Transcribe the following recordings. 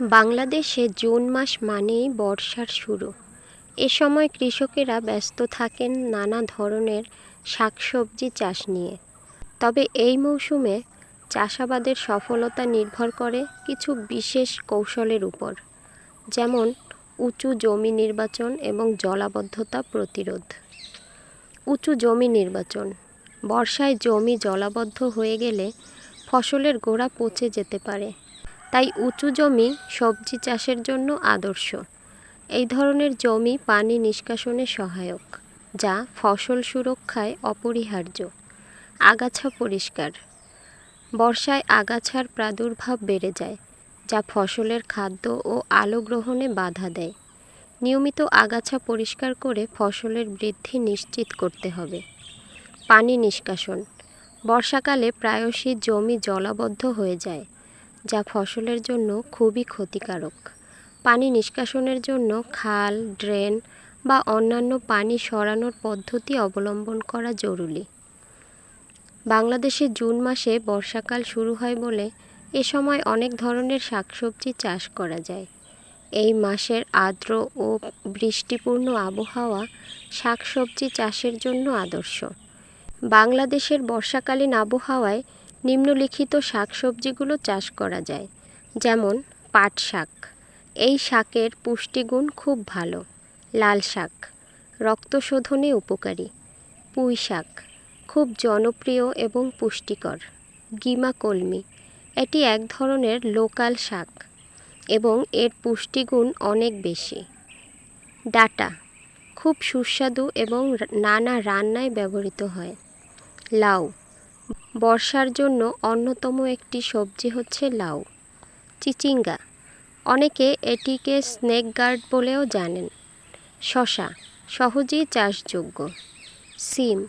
বাংলাদেশে জুন মাস মানেই বর্ষার শুরু। এ সময় কৃষকেরা ব্যস্ত থাকেন নানা ধরনের শাকসবজি চাষ নিয়ে। তবে এই মৌসুমে চাষাবাদের সফলতা নির্ভর করে কিছু বিশেষ কৌশলের উপর, যেমন উঁচু জমি নির্বাচন এবং জলাবদ্ধতা প্রতিরোধ। উঁচু জমি নির্বাচন, বর্ষায় জমি জলাবদ্ধ হয়ে গেলে ফসলের গোড়া পচে যেতে পারে। তাই উঁচু জমি সবজি চাষের জন্য আদর্শ। এই ধরনের জমি পানি নিষ্কাশনে সহায়ক, যা ফসল সুরক্ষায় অপরিহার্য। আগাছা পরিষ্কার। বর্ষায় আগাছার প্রাদুর্ভাব বেড়ে যায়, যা ফসলের খাদ্য ও আলো গ্রহণে বাধা দেয়। নিয়মিত আগাছা পরিষ্কার করে ফসলের বৃদ্ধি নিশ্চিত করতে হবে। পানি নিষ্কাশন। বর্ষাকালে প্রায়শই জমি জলাবদ্ধ হয়ে যায় যা ফসলের জন্য খুবই ক্ষতিকারক। পানি নিষ্কাশনের জন্য খাল, ড্রেন বা অন্যান্য পানি সরানোর পদ্ধতি অবলম্বন করা জরুরি। বাংলাদেশে জুন মাসে বর্ষাকাল শুরু হয় বলে এ সময় অনেক ধরনের শাকসবজি চাষ করা যায়। এই মাসের আর্দ্র ও বৃষ্টিপূর্ণ আবহাওয়া শাকসবজি চাষের জন্য আদর্শ। বাংলাদেশের বর্ষাকালীন আবহাওয়ায় নিম্নলিখিত শাকসবজিগুলো চাষ করা যায়, যেমন পাট শাক। এই শাকের পুষ্টিগুণ খুব ভালো। লাল শাক, রক্তশোধনে উপকারী। পুঁই শাক, খুব জনপ্রিয় এবং পুষ্টিকর। গিমা কলমি, এটি এক ধরনের লোকাল শাক এবং এর পুষ্টিগুণ অনেক বেশি। ডাটা, খুব সুস্বাদু এবং নানা রান্নায় ব্যবহৃত হয়। লাউ বর্ষার জন্য অন্যতম একটি সবজি হচ্ছে লাউ। চিচিঙ্গা। অনেকে এটিকে স্নেক গার্ড বলেও জানেন। শশা সহজেই চাষযোগ্য। সিম।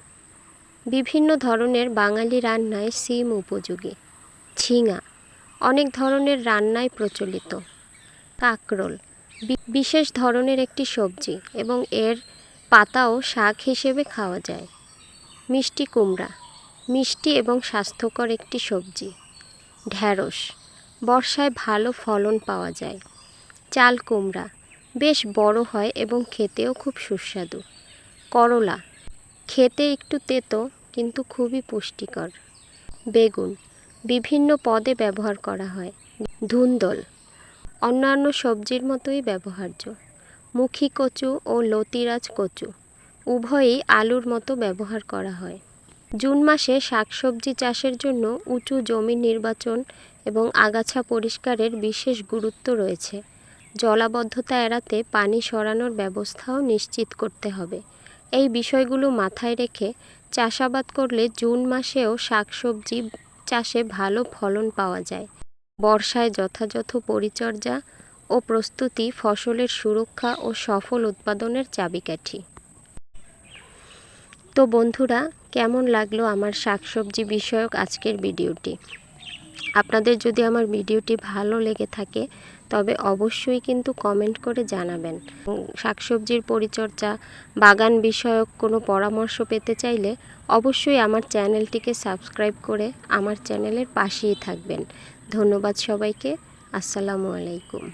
বিভিন্ন ধরনের বাঙালি রান্নায় সিম উপযোগী। ঝিঙা। অনেক ধরনের রান্নায় প্রচলিত। কাকরোল। বিশেষ ধরনের একটি সবজি এবং এর পাতাও শাক হিসেবে খাওয়া যায়। মিষ্টি কুমড়া। মিষ্টি এবং স্বাস্থ্যকর একটি সবজি। ঢ্যাঁড়স। বর্ষায় ভালো ফলন পাওয়া যায়। চাল কুমড়া। বেশ বড় হয় এবং খেতেও খুব সুস্বাদু। করলা। খেতে একটু তেতো, কিন্তু খুবই পুষ্টিকর। বেগুন। বিভিন্ন পদে ব্যবহার করা হয়। ধুন্দল। অন্যান্য সবজির মতোই ব্যবহার্য। মুখী কচু ও লতিরাজ কচু। উভয়ই আলুর মতো ব্যবহার করা হয়। জুন মাসে শাকসবজি চাষের জন্য উঁচু জমি নির্বাচন এবং আগাছা পরিষ্কারের বিশেষ গুরুত্ব রয়েছে। জলাবদ্ধতা এড়াতে পানি সরানোর ব্যবস্থাও নিশ্চিত করতে হবে। এই বিষয়গুলো মাথায় রেখে চাষাবাদ করলে জুন মাসেও শাকসবজি চাষে ভালো ফলন পাওয়া যায়। বর্ষায় যথাযথ পরিচর্যা ও প্রস্তুতি ফসলের সুরক্ষা ও সফল উৎপাদনের চাবিকাঠি। তো বন্ধুরা, কেমন লাগল আমার শাকসবজি বিষয়ক আজকের ভিডিওটি? আপনাদের যদি আমার ভিডিওটি ভালো লেগে থাকে, তবে অবশ্যই কিন্তু কমেন্ট করে জানাবেন। শাকসবজির পরিচর্যা, বাগান বিষয়ক কোনো পরামর্শ পেতে চাইলে অবশ্যই আমার চ্যানেলটিকে সাবস্ক্রাইব করে আমার চ্যানেলের পাশেই থাকবেন। ধন্যবাদ সবাইকে। আসসালামু আলাইকুম।